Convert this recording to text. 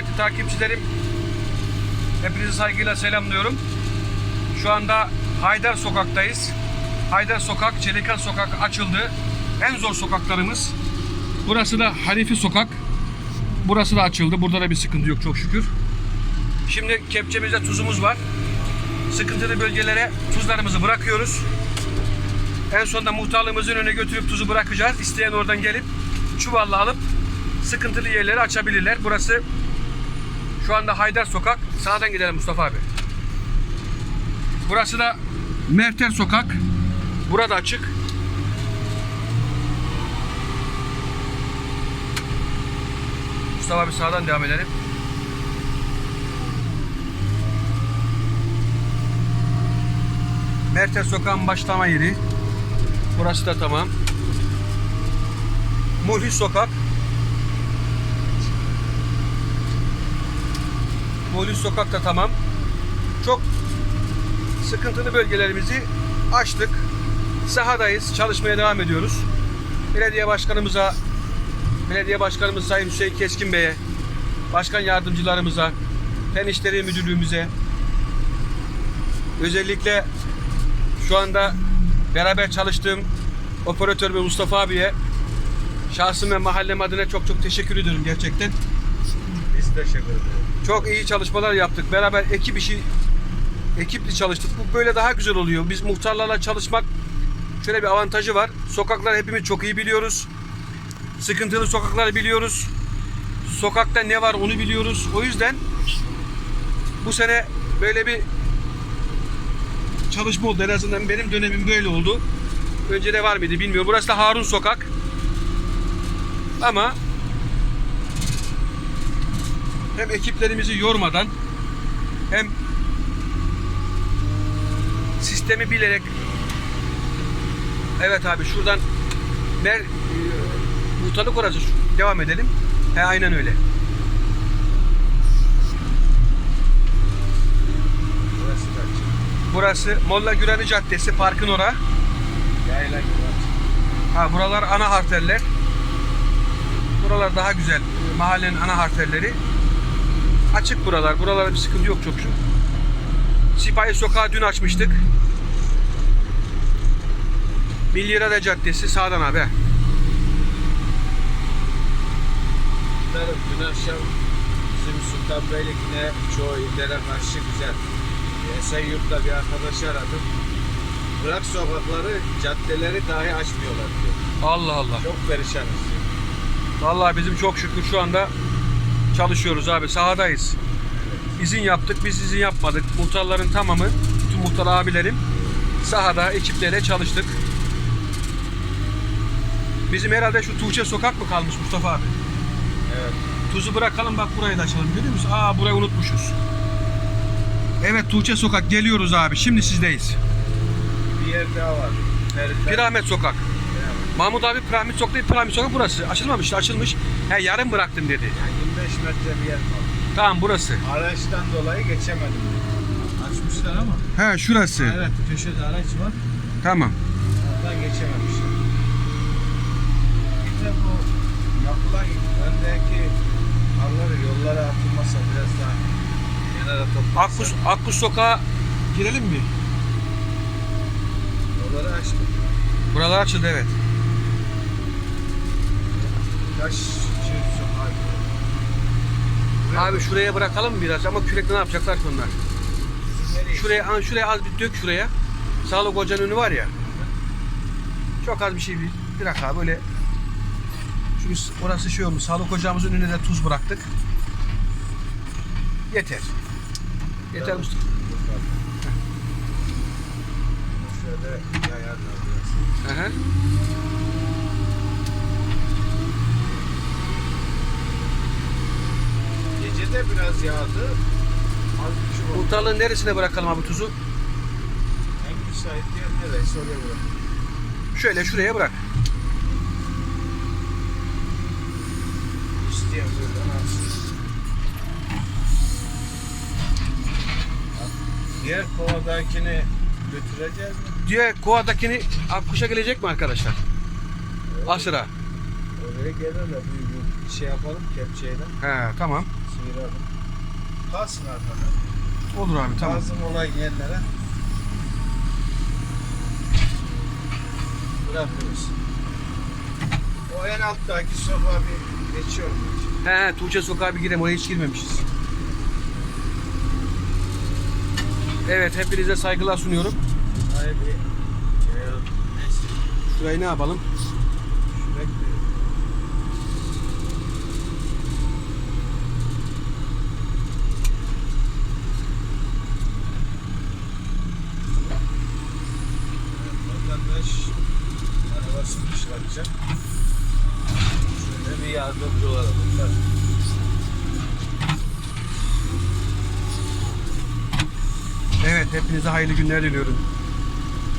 Kıymetli takipçilerim, hepinizi saygıyla selamlıyorum. Şu anda Haydar Sokak'tayız. Haydar Sokak, Çelikan Sokak açıldı. En zor sokaklarımız. Burası da Hanifi Sokak. Burası da açıldı. Burada da bir sıkıntı yok çok şükür. Şimdi kepçemizde tuzumuz var. Sıkıntılı bölgelere tuzlarımızı bırakıyoruz. En sonunda muhtarlığımızın önüne götürüp tuzu bırakacağız. İsteyen oradan gelip çuvalla alıp sıkıntılı yerleri açabilirler. Burası şu anda Haydar Sokak. Sağdan gidelim Mustafa abi. Burası da Merter Sokak. Burada açık. Mustafa abi sağdan devam edelim. Merter Sokak'ın başlama yeri. Burası da tamam. Mulhis Sokak. Mulhis Sokak da tamam. Çok sıkıntılı bölgelerimizi açtık. Sahadayız. Çalışmaya devam ediyoruz. Belediye başkanımıza, belediye başkanımız Sayın Hüseyin Keskin Bey'e, başkan yardımcılarımıza, Fen İşleri Müdürlüğümüze, özellikle şu anda beraber çalıştığım operatör ve Mustafa abiye şahsım ve mahallem adına çok çok teşekkür ediyorum gerçekten. Biz teşekkür ederiz. Çok iyi çalışmalar yaptık. Beraber ekip işi ekipli çalıştık. Bu böyle daha güzel oluyor. Biz muhtarlarla çalışmak şöyle bir avantajı var. Sokaklar hepimiz çok iyi biliyoruz. Sıkıntılı sokakları biliyoruz. Sokakta ne var onu biliyoruz. O yüzden bu sene böyle bir çalışma oldu. En azından benim dönemim böyle oldu. Önce de var mıydı bilmiyorum. Burası da Harun Sokak. Ama hem ekiplerimizi yormadan hem sistemi bilerek Evet abi şuradan mer e, muhtarlık orası devam edelim. He aynen öyle. Burası. Burası Molla Güreni Caddesi parkın ora. Yayla açık. Ha buralar ana harterler. Buralar daha güzel. Mahallenin ana harterleri. Açık buralar. Buralarda bir sıkıntı yok çok şükür. Sipahi Sokağı dün açmıştık. Milli İrade Caddesi sağdan abi. Bunlar dün akşam bizim Sultanbeylik'ine çoğu illere karşı güzel. Esenyurt'ta bir arkadaşı aradım. Bırak sokakları, caddeleri dahi açmıyorlar diyor. Allah Allah. Çok perişanız diyor. Vallahi bizim çok şükür şu anda çalışıyoruz abi. Sahadayız. İzin yaptık. Biz izin yapmadık. Muhtarların tamamı, tüm muhtar abilerim sahada ekiplere çalıştık. Bizim herhalde şu Tuğçe Sokak mı kalmış Mustafa abi? Evet. Tuzu bırakalım bak burayı da açalım. Görüyor musun? Aa burayı unutmuşuz. Evet Tuğçe Sokak geliyoruz abi. Şimdi sizdeyiz. Bir yer daha var. Feritler. Pirahmet Sokak. Mahmut abi Piramit değil, Piramit Sokak burası. Açılmamıştı, açılmış. He yarım bıraktım dedi. Yani 25 metre bir yer var. Tamam burası. Araçtan dolayı geçemedim. Açmışlar ama. He şurası. Evet, köşede araç var. Tamam. Oradan geçememişler. Bir de bu yapılan öndeki halları yollara atılmasa biraz daha kenara toplansa. Akkus, Akkus Sokağa girelim mi? Yolları açtık. Buralar açıldı evet. Çift sokağa gidiyor. Abi şuraya bırakalım biraz ama kürekle ne yapacaklar ki onlar? Nereye? Şuraya, an- şuraya az bir dök şuraya. Sağlık hocanın önü var ya. Çok az bir şey bir. Bırak abi böyle. Çünkü orası şey olmuş. Sağlık hocamızın önüne de tuz bıraktık. Yeter. Yeter Tamam. Mustafa. Şöyle yayarlar biraz. Hı hı. Biraz yağdı. Az oldu. Muhtarlığın neresine bırakalım abi tuzu? En müsait yer neresi oraya bırak. Şöyle şuraya bırak. İsteyen buradan alsın. Diğer kovadakini götüreceğiz mi? Diğer kovadakini Akkuş'a gelecek mi arkadaşlar? Asıra. Oraya gelirler büyük şey yapalım kepçeyle He tamam. sıyıralım. Kalsın arkada. Olur abi tamam. Lazım olan yerlere bırakırız. O en alttaki sofa bir geçiyorum. He he Tuğçe sokağa bir girelim oraya hiç girmemişiz. Evet hepinize saygılar sunuyorum. Hayır. Şurayı ne yapalım? Yardımcı olalım. Evet hepinize hayırlı günler diliyorum.